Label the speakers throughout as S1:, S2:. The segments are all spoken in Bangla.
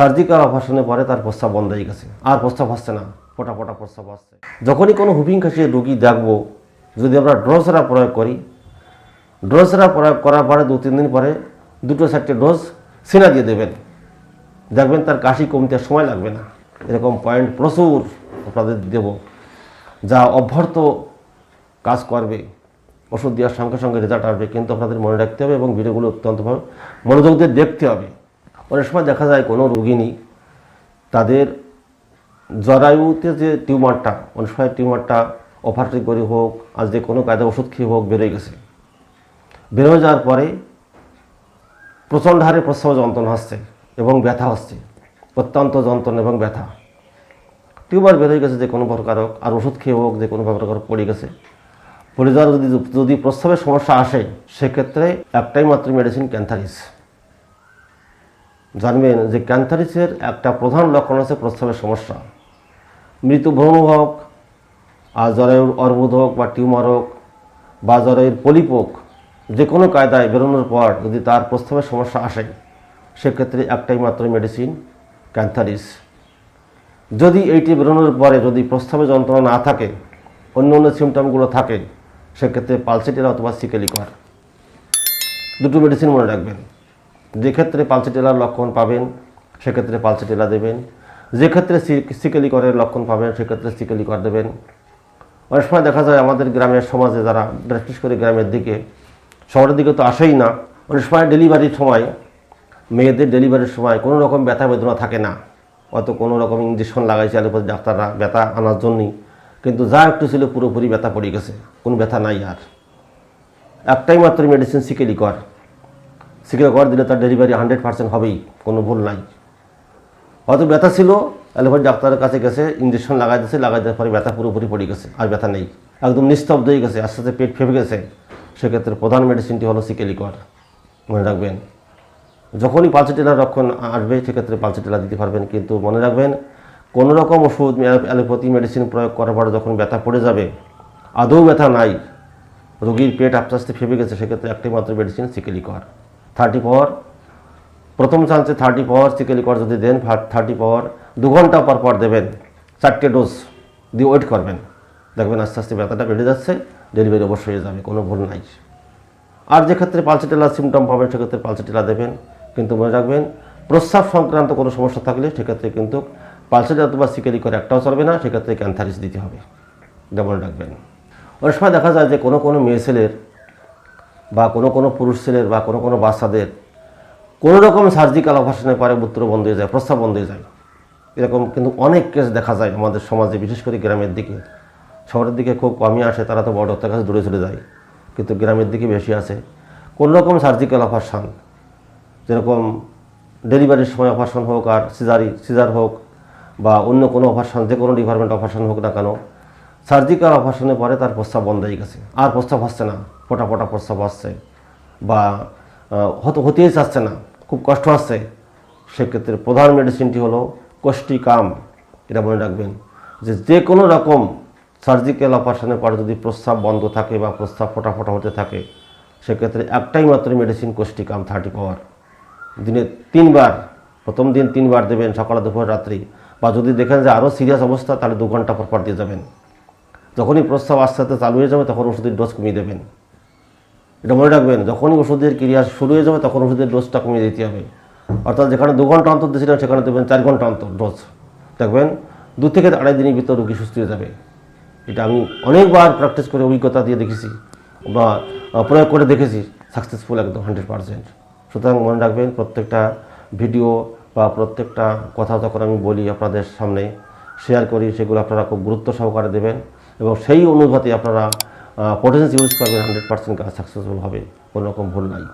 S1: সার্জিক্যাল অপারেশনের পরে তার প্রস্তাব বন্ধ হয়ে গেছে। আর প্রস্তাব আসছে না। ফোটা ফোটা প্রস্তাব আসছে। যখনই কোনো হুপিং খাসিয়ে রুগী দেখব, যদি আমরা ড্রোসেরা প্রয়োগ করি ডোজরা প্রয়োগ করার পরে দু তিন দিন পরে দুটো চারটে ডোজ সিনা দিয়ে দেবেন। দেখবেন তার কাশি কমতে সময় লাগবে না। এরকম পয়েন্ট প্রচুর আপনাদের দেব, যা অভ্যর্থ কাজ করবে। ওষুধ দেওয়ার সঙ্গে সঙ্গে রেজাল্ট আসবে। কিন্তু আপনাদের মনে রাখতে হবে এবং ভিডিওগুলো অত্যন্তভাবে মনোযোগ দিয়ে দেখতে হবে। অনেক সময় দেখা যায় কোনো রোগিনী তাদের জরায়ুতে যে টিউমারটা, অনেক সময় টিউমারটা অপারেটিং করে হোক আজ যে কোনো কায়দা ওষুধ খেয়ে হোক বেরোয় গেছে। বের হয়ে যাওয়ার পরে প্রচণ্ড হারে প্রস্রাব যন্ত্রণা হচ্ছে এবং ব্যথা হচ্ছে, অত্যন্ত যন্ত্রণা এবং ব্যথা। টিউমার হয়ে গেছে যে কোনো প্রকার হোক, আর ওষুধ খেয়ে হোক, যে কোনো প্রকার পড়ে গেছে। পড়ে যাওয়ার যদি যদি প্রস্রাবের সমস্যা আসে, সেক্ষেত্রে একটাই মাত্র মেডিসিন ক্যান্থারিস জানবেন যে ক্যান্থারিসের একটা প্রধান লক্ষণ হচ্ছে প্রস্রাবের সমস্যা। মৃত ভ্রণ হোক আর জরায়ুর অর্বুদ হোক বা টিউমার হোক, বা জরায়ুর পলিপ হোক যে কোনো কায়দায় বেরোনোর পর যদি তার প্রস্তাবের সমস্যা আসে, সেক্ষেত্রে একটাই মাত্র মেডিসিন ক্যান্থারিস। যদি এইটি বেরোনোর পরে যদি প্রস্তাবে যন্ত্রণা না থাকে, অন্য অন্য সিমটমগুলো থাকে, সেক্ষেত্রে পালসিটেলা অথবা সিকেলিকর দুটো মেডিসিন মনে রাখবেন। যে ক্ষেত্রে পালসিটেলার লক্ষণ পাবেন, সেক্ষেত্রে পালসিটেলা দেবেন। যে ক্ষেত্রে সিকেলিকরের লক্ষণ পাবেন, সেক্ষেত্রে সিকেলিকর দেবেন। অনেক সময় দেখা যায় আমাদের গ্রামের সমাজে যারা বিশেষ করে গ্রামের দিকে, শহরের দিকে তো আসেই না, অনেক সময় ডেলিভারির সময়, মেয়েদের ডেলিভারির সময় কোনো রকম ব্যথা বেদনা থাকে না। অত কোনো রকম ইঞ্জেকশন লাগাইছে আলোপাতি ডাক্তাররা ব্যথা আনার জন্যই, কিন্তু যা একটু ছিল পুরোপুরি ব্যথা পড়ে গেছে, কোনো ব্যথা নাই আর। একটাই মাত্র মেডিসিন সিকেলি সিকেলি কর দিলে তার ডেলিভারি হান্ড্রেড পার্সেন্ট হবেই, কোনো ভুল নাই। হয়তো ব্যথা ছিল অ্যালোপ্যাথি ডাক্তারের কাছে গেছে ইঞ্জেকশন লাগাই দিয়েছে, লাগাই দেওয়ার পরে ব্যথা পুরোপুরি পড়ে গেছে, আর ব্যথা নেই। একদম নিস্তব্ধ হয়ে গেছে, আস্তে আস্তে পেট ফেপে গেছে। সেক্ষেত্রে প্রধান মেডিসিনটি হলো সিকেলিকর। মনে রাখবেন, যখনই পালসিটেলার রক্ষণ আসবে, সেক্ষেত্রে পালসিটেলা দিতে পারবেন। কিন্তু মনে রাখবেন, কোনো রকম ওষুধ অ্যালোপ্যাথি মেডিসিন প্রয়োগ করার পরে যখন ব্যথা পড়ে যাবে, আদৌ ব্যথা নাই, রোগীর পেট আস্তে আস্তে ফেপে গেছে, সেক্ষেত্রে একটাই মাত্র মেডিসিন সিকেলিকর। থার্টি পাওয়ার প্রথম চান্সে থার্টি পাওয়ার সিকেলিকর যদি দেন থার্টি পাওয়ার দু ঘণ্টা পর পর দেবেন, চারটে ডোজ দিয়ে ওয়েট করবেন। দেখবেন আস্তে আস্তে ব্যথাটা বেড়ে যাচ্ছে ডেলিভারি অবশ্যই হয়ে যাবে, কোনো ভুল নাই। আর যে ক্ষেত্রে পালসিটেলা সিমটম পাবেন, সেক্ষেত্রে পালসিটেলা দেবেন। কিন্তু মনে রাখবেন, প্রস্রাব সংক্রান্ত কোনো সমস্যা থাকলে সেক্ষেত্রে কিন্তু পালসিটেলা অথবা সিকেলি করে একটাও চলবে না, সেক্ষেত্রে ক্যান্থারিস দিতে হবে। এটা মনে রাখবেন। অনেক সময় দেখা যায় যে কোনো কোনো মেয়ে ছেলের কোনো কোনো পুরুষ ছেলের বা কোনো কোনো বাচ্চাদের কোনো রকম সার্জিক্যাল অপারেশনের পরে মূত্র বন্ধ হয়ে যায়, প্রস্রাব বন্ধ হয়ে যায়। এরকম কিন্তু অনেক কেস দেখা যায় আমাদের সমাজে, বিশেষ করে গ্রামের দিকে। শহরের দিকে খুব কমই আসে, তারা তো বড় ডাক্তার কাছে দূরে চলে যায়, কিন্তু গ্রামের দিকে বেশি আছে কোনো রকম সার্জিক্যাল অপারেশন যেরকম ডেলিভারির সময় অপারেশন হোক আর সিজারি সিজার হোক বা অন্য কোনো অপারেশন যে কোনো ডিপার্টমেন্ট অপারেশন হোক না কেন সার্জিক্যাল অপারেশনের পরে তার প্রস্তাব বন্ধ হয়ে গেছে। আর প্রস্তাব আসছে না। ফোটা ফোটা প্রস্তাব আসছে বা হতে হতেই চাচ্ছে না, খুব কষ্ট আসছে। সেক্ষেত্রে প্রধান মেডিসিনটি হলো কোষ্টিকাম এটা মনে রাখবেন। যে যে কোনো রকম সার্জিক্যাল অপারেশনের পরে যদি প্রস্রাব বন্ধ থাকে বা প্রস্রাব ফোটা ফোটা হতে থাকে, সেক্ষেত্রে একটাই মাত্র মেডিসিন কোষ্টিকাম থার্টি পাওয়ার দিনে তিনবার, প্রথম দিন তিনবার দেবেন, সকালে, দুপুর, রাত্রি। বা যদি দেখেন যে আরও সিরিয়াস অবস্থা, তাহলে দু ঘণ্টা পর পর দিয়ে যাবেন। যখনই প্রস্রাব আস্তে আস্তে চালু হয়ে যাবে, তখন ওষুধের ডোজ কমিয়ে দেবেন। এটা মনে রাখবেন যখনই ওষুধের ক্রিয়া শুরু হয়ে যাবে, তখন ওষুধের ডোজটা কমিয়ে দিতে হবে। অর্থাৎ যেখানে দু ঘণ্টা অন্তর দিয়েছিলেন সেখানে দেবেন চার ঘণ্টা অন্তর ডোজ। দেখবেন, দু থেকে আড়াই দিনের ভিতর রোগী সুস্থ হয়ে যাবে। এটা আমি অনেকবার প্র্যাকটিস করে অভিজ্ঞতা দিয়ে দেখেছি, বা প্রয়োগ করে দেখেছি সাকসেসফুল একদম হান্ড্রেড পারসেন্ট সুতরাং মনে রাখবেন, প্রত্যেকটা ভিডিও বা প্রত্যেকটা কথা যখন আমি বলি আপনাদের সামনে শেয়ার করি, সেগুলো আপনারা খুব গুরুত্ব সহকারে দেবেন, এবং সেই অনুভূতি আপনারা পোটেন্স ইউজ করবেন হান্ড্রেড পার্সেন্ট কাজ সাকসেসফুল হবে, কোনো রকম ভুল নাই।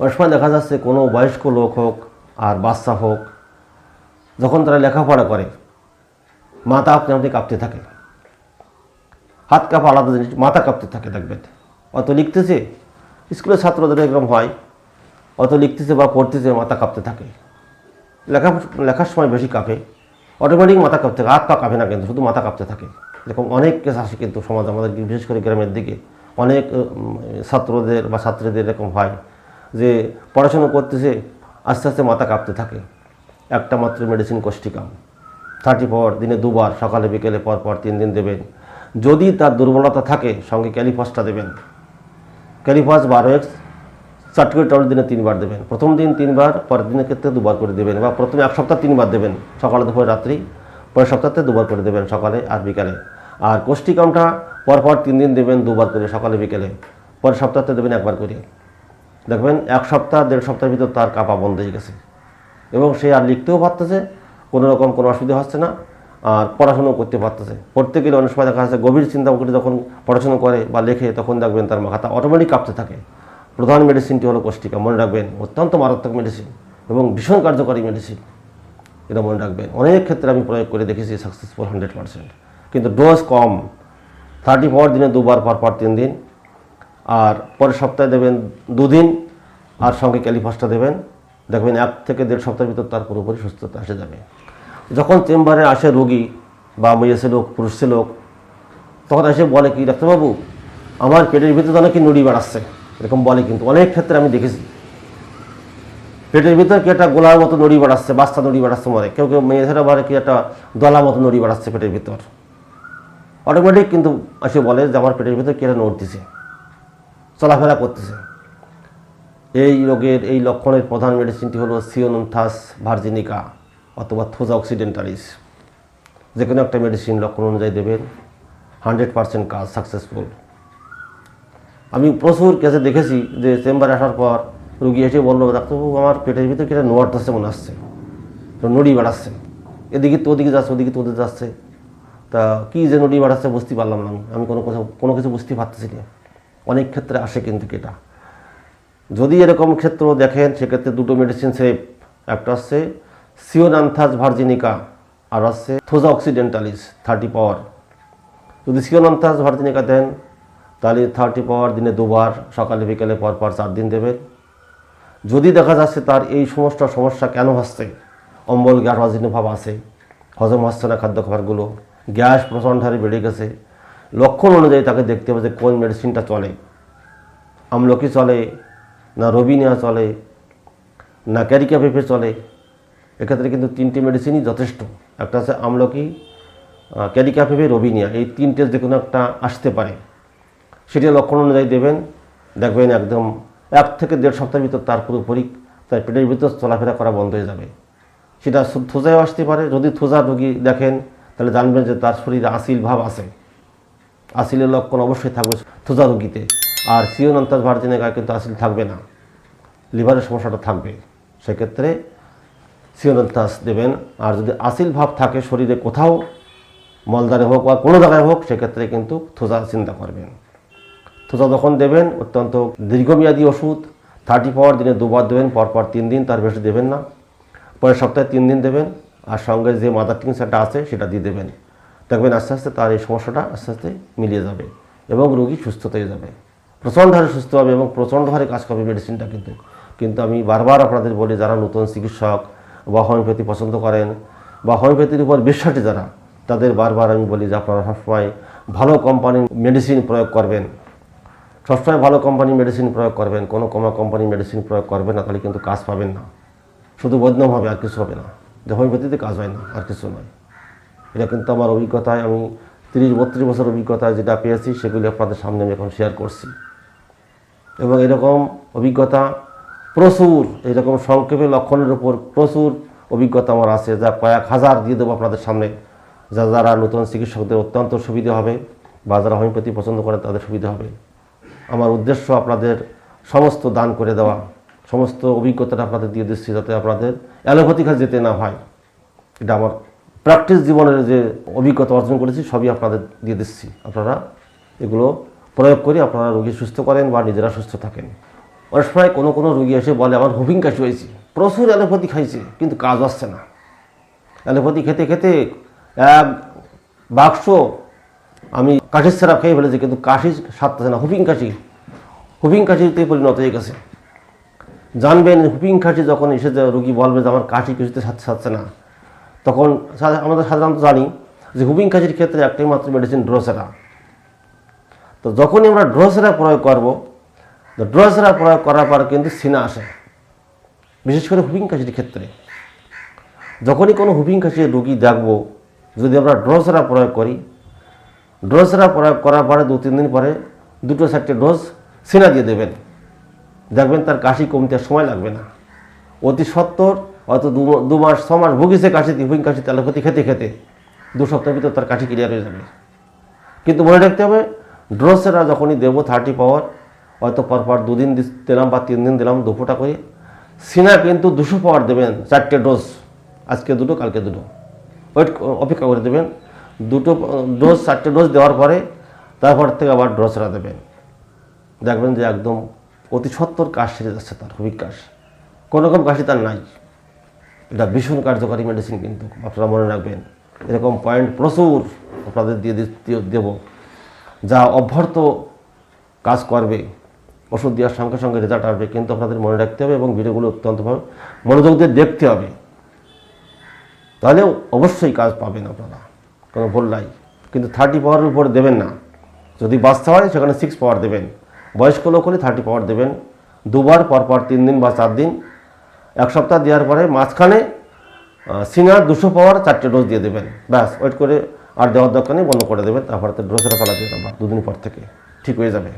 S1: অনেক সময় দেখা যাচ্ছে কোনো বয়স্ক লোক হোক আর বাচ্চা হোক, যখন তারা লেখাপড়া করে, মাথা আপনি আপনি কাঁপতে থাকে। হাত কাঁপা আলাদা জিনিস, মাথা কাঁপতে থাকে, দেখবেন। অত লিখতেছে, স্কুলের ছাত্রদের এরকম হয়, অত লিখতেছে বা পড়তেছে, মাথা কাঁপতে থাকে। লেখা, লেখার সময় বেশি কাঁপে অটোমেটিক মাথা কাঁপতে থাকে, হাত পা কাঁপে না কিন্তু, শুধু মাথা কাঁপতে থাকে। এরকম অনেক কেস আসে কিন্তু সমাজ আমাদের বিশেষ করে গ্রামের দিকে। অনেক ছাত্রদের বা ছাত্রীদের এরকম হয় যে পড়াশোনা করতেছে, আস্তে আস্তে মাথা কাঁপতে থাকে। একটা মাত্র মেডিসিন কোষ্টিকাম থার্টি পর দিনে দুবার, সকালে, বিকেলে, পর পর তিন দিন দেবেন। যদি তার দুর্বলতা থাকে, সঙ্গে ক্যালিফাসটা দেবেন। ক্যালিফাস বারো এক্স সার্টিফিকেট দিনে তিনবার দেবেন। প্রথম দিন তিনবার, পরের দিনের ক্ষেত্রে দুবার করে দেবেন। বা প্রথমে এক সপ্তাহ তিনবার দেবেন। সকালে, দুপুরে, রাত্রি পরের সপ্তাহতে দুবার করে দেবেন সকালে আর বিকালে। আর কোষ্টিকামটা পরপর তিন দিন দেবেন, দুবার করে সকালে, বিকেলে। পরের সপ্তাহতে দেবেন একবার করে। দেখবেন এক সপ্তাহ, দেড় সপ্তাহের ভিতর তার কাপা বন্ধ হয়ে গেছে। এবং সে আর লিখতেও পারতেছে, কোনো রকম কোনো অসুবিধা হচ্ছে না, আর পড়াশুনো করতে পারতেছে। পড়তে গেলে অনেক সময় দেখা যাচ্ছে গভীর চিন্তা করে যখন পড়াশুনো করে বা লেখে, তখন দেখবেন তার মাথা অটোমেটিক কাঁপতে থাকে। প্রধান মেডিসিনটি হলো কোষ্টিকা মনে রাখবেন, অত্যন্ত মারাত্মক মেডিসিন এবং ভীষণ কার্যকরী মেডিসিন এটা মনে রাখবেন। অনেক ক্ষেত্রে আমি প্রয়োগ করে দেখেছি সাকসেসফুল হান্ড্রেড পার্সেন্ট কিন্তু ডোজ কম। থার্টি ফোর দিনে দুবার পর পর তিন দিন। আর পরের সপ্তাহে দেবেন দুদিন। আর সঙ্গে ক্যালিফাসটা দেবেন। দেখবেন এক থেকে দেড় সপ্তাহের ভিতর তার পুরোপুরি সুস্থতা এসে যাবে। যখন চেম্বারে আসে রোগী বা মেয়ে লোক, পুরুষ লোক, তখন এসে বলে কি, ডাক্তারবাবু, আমার পেটের ভিতরে তো নাকি নুড়ি বাড়াচ্ছে। এরকম বলে কিন্তু। অনেক ক্ষেত্রে আমি দেখেছি। পেটের ভিতর কি একটা গোলার মতো নড়ি বাড়াচ্ছে, বাচ্চা নড়ি বাড়াচ্ছে মরে? কেউ কেউ মেয়েছেরা বলে কি একটা দলা মতো নড়ি বাড়াচ্ছে পেটের ভিতর। অটোমেটিক কিন্তু এসে বলে যে আমার পেটের ভিতর কি একটা নড়তেছে চলাফেরা করতেছে। এই রোগের, এই লক্ষণের প্রধান মেডিসিনটি হলো সিওনন্থাস ভার্জিনিকা অথবা থোজা অক্সিডেন্টালিস যে কোনো একটা মেডিসিন লক্ষণ অনুযায়ী দেবেন হান্ড্রেড পার্সেন্ট কাজ সাকসেসফুল আমি প্রচুর কেসে দেখেছি যে চেম্বারে আসার পর রুগী এসে বলল, ডাক্তারবাবু, আমার পেটের ভিতরে কেটে নোয়ার ধরছে মনে আসছে নড়ি বাড়াচ্ছে। এদিকে তো ওদিকে যাচ্ছে, ওদিকে তো ওদিকে যাচ্ছে। তা কী যে নড়ি বাড়াচ্ছে বুঝতে পারলাম না আমি। আমি কোনো কথা, কোনো কিছু বুঝতে পারতেছি না। অনেক ক্ষেত্রে আসে কিন্তু এটা। যদি এরকম ক্ষেত্র দেখেন, সেক্ষেত্রে দুটো মেডিসিন সেফ একটা হচ্ছে সিওনান্থাস ভার্জিনিকা আর হচ্ছে থোজা অক্সিডেন্টালিস থার্টি পাওয়ার যদি সিওনান্থাস ভার্জিনিকা দেন, তাহলে থার্টি পাওয়ার দিনে দুবার, সকালে, বিকেলে পর পর চার দিন দেবেন। যদি দেখা যাচ্ছে তার এই সমস্ত সমস্যা কেন হচ্ছে? অম্বল গ্যাস অজীর্ণ ভাব আছে, হজম হচ্ছে না খাদ্য খাবারগুলো, গ্যাস প্রচণ্ড হারে বেড়ে গেছে। লক্ষণ অনুযায়ী তাকে দেখতে হবে যে কোন মেডিসিনটা চলে। আমলকি চলে, না রবিনিয়া চলে, না ক্যারিকা পেঁপে চলে। এক্ষেত্রে কিন্তু তিনটি মেডিসিনই যথেষ্ট। একটা আছে আমলকি ক্যারিকা পেঁপে রবিনিয়া। এই তিনটে যে কোনো একটা আসতে পারে। সেটি লক্ষণ অনুযায়ী দেবেন। দেখবেন একদম এক থেকে দেড় সপ্তাহের ভিতর তার পুরোপুরি তার পেটের ভিতর চলাফেরা করা বন্ধ হয়ে যাবে। সেটা থোজায়ও আসতে পারে। যদি থোজা রোগী দেখেন, তাহলে জানবেন যে তার শরীরে আসিল ভাব আছে। আসিলের লক্ষণ অবশ্যই থাকবে থোজা রোগীতে। আর সিওনান্তাস ভার্জিনেগায় কিন্তু আসিল থাকবে না। লিভারের সমস্যাটা থাকবে। সেক্ষেত্রে সিওনান্তাস দেবেন। আর যদি আসিল ভাব থাকে শরীরে কোথাও মলদারে হোক বা কোনো জায়গায় হোক, সেক্ষেত্রে কিন্তু থোজা চিন্তা করবেন। থোজা যখন দেবেন অত্যন্ত দীর্ঘমেয়াদী ওষুধ থার্টি পাওয়ার দিনে দুবার দেবেন, পরপর তিন দিন, তার বেশি দেবেন না। পরের সপ্তাহে তিন দিন দেবেন, আর সঙ্গে যে মাদার টিংসারটা আছে, সেটা দিয়ে দেবেন। দেখবেন আস্তে আস্তে তার এই সমস্যাটা আস্তে আস্তে মিলিয়ে যাবে এবং রোগী সুস্থ হয়ে যাবে। প্রচণ্ড হারে সুস্থ হবে এবং প্রচণ্ড হারে কাজ করবে মেডিসিনটা কিন্তু। কিন্তু আমি বারবার আপনাদের বলি, যারা নতুন চিকিৎসক বা হোমিওপ্যাথি পছন্দ করেন বা হোমিওপ্যাথির উপর বিশ্বাসী যারা, তাদের বারবার আমি বলি যে আপনারা সবসময় ভালো কোম্পানির মেডিসিন প্রয়োগ করবেন। সবসময় ভালো কোম্পানি মেডিসিন প্রয়োগ করবেন, কোনো কমা কোম্পানি মেডিসিন প্রয়োগ করবেন না, তাহলে কিন্তু কাজ পাবেন না। শুধু বদনাম হবে, আর কিছু হবে না। হোমিওপ্যাথিতে কাজ হয় না, আর কিছু নয়। এটা কিন্তু আমার অভিজ্ঞতায়, আমি তিরিশ, বত্রিশ বছর অভিজ্ঞতায় যেটা পেয়েছি, সেগুলি আপনাদের সামনে আমি এখন শেয়ার করছি। এবং এরকম অভিজ্ঞতা প্রচুর, এরকম সংক্ষেপে লক্ষণের উপর প্রচুর অভিজ্ঞতা আমার আছে, যা কয়েক হাজার দিয়ে দেবো আপনাদের সামনে। যা যারা নতুন চিকিৎসকদের অত্যন্ত সুবিধা হবে, বা যারা হোমিওপ্যাথি পছন্দ করে তাদের সুবিধা হবে। আমার উদ্দেশ্য আপনাদের সমস্ত দান করে দেওয়া, সমস্ত অভিজ্ঞতাটা আপনাদের দিয়ে দিচ্ছি যাতে আপনাদের অ্যালোপ্যাথি কাছে যেতে না হয়। এটা আমার প্র্যাকটিস জীবনের যে অভিজ্ঞতা অর্জন করেছি, সবই আপনাদের দিয়ে দিচ্ছি। আপনারা এগুলো প্রয়োগ করে আপনারা রোগী সুস্থ করেন বা নিজেরা সুস্থ থাকেন। অনেক সময় কোনো কোনো রোগী এসে বলে, আমার হুপিং কাশি হয়েছে প্রচুর অ্যালোপ্যাথি খাইছে, কিন্তু কাজ আসছে না। অ্যালোপ্যাথি খেতে খেতে, এক বাক্স আমি কাশির সিরাপ খেয়ে ফেলেছি, কিন্তু কাশি সারতেছে না। হুপিং কাশি। হুপিং কাশিতে পরিণত হয়ে গেছে। জানবেন হুপিং কাশি যখন এসে রুগী বলবে যে আমার কাশি কিছুতে সারতে সারছে না। তখন আমরা সাধারণত জানি যে হুপিং কাশির ক্ষেত্রে একটাই মাত্র মেডিসিন ড্রোসেরা তো যখনই আমরা ড্রোসেরা প্রয়োগ করব, তো ড্রোসেরা প্রয়োগ করার পর কিন্তু সিনা আসে। বিশেষ করে হুপিং কাশির ক্ষেত্রে। যখনই কোনো হুপিং কাশির রুগী দেখব, যদি আমরা ড্রোসেরা প্রয়োগ করি প্রয়োগ করার পরে দু, তিন দিন পরে দুটো চারটে ডোজ সিনা দিয়ে দেবেন। দেখবেন তার কাশি কমতে সময় লাগবে না। অতি সত্তর হয়তো দু দু মাস, ছ মাস ভুগিছে কাশিতে হুপিং কাশি তেলোপতি খেতে খেতে, দু সপ্তাহের ভিতর তার কাশি ক্লিয়ার হয়ে যাবে। কিন্তু মনে রাখতে হবে ড্রোসেরা যখনই দেবো থার্টি পাওয়ার হয়তো পরপর দুদিন দিলাম বা তিন দিন দিলাম দুপুরটা করে, সিনা কিন্তু দুশো পাওয়ার দেবেন চারটে ডোজ, আজকে দুটো, কালকে দুটো। ওয়েট, অপেক্ষা করে দেবেন দুটো ডোজ চারটে ডোজ দেওয়ার পরে তারপর থেকে আবার ড্রোসেরা দেবেন। দেখবেন যে একদম অতি সত্তর কাশ সেরে যাচ্ছে তার, খুবই কাশ কোনো রকম কাশি তার নাই। এটা ভীষণ কার্যকারী মেডিসিন কিন্তু, আপনারা মনে রাখবেন। এরকম পয়েন্ট প্রচুর আপনাদের দিয়ে দেব, যা অভ্যর্থ কাজ করবে। ওষুধ দেওয়ার সঙ্গে সঙ্গে রেজাল্ট আসবে, কিন্তু আপনাদের মনে রাখতে হবে এবং ভিডিওগুলো অত্যন্তভাবে মনোযোগ দিয়ে দেখতে হবে। তাহলে অবশ্যই কাজ পাবেন আপনারা। কোনো ভুল নাই। কিন্তু থার্টি পাওয়ারের উপর দেবেন না। যদি বাঁচতে হয়, সেখানে সিক্স পাওয়ার দেবেন। বয়স্ক লোক হলে থার্টি পাওয়ার দেবেন। দুবার পরপর পর তিন দিন বা চার দিন। এক সপ্তাহ দেওয়ার পরে মাঝখানে সিঙ্গার দুশো পাওয়ার চারটে ডোজ দিয়ে দেবেন। ব্যাস ওয়েট করে আর দেওয়ার দরকার নেই, বন্ধ করে দেবেন। তারপরে তো ডোজটা ফেলা দিয়ে দেবেন। দুদিন পর থেকে। ঠিক হয়ে যাবে।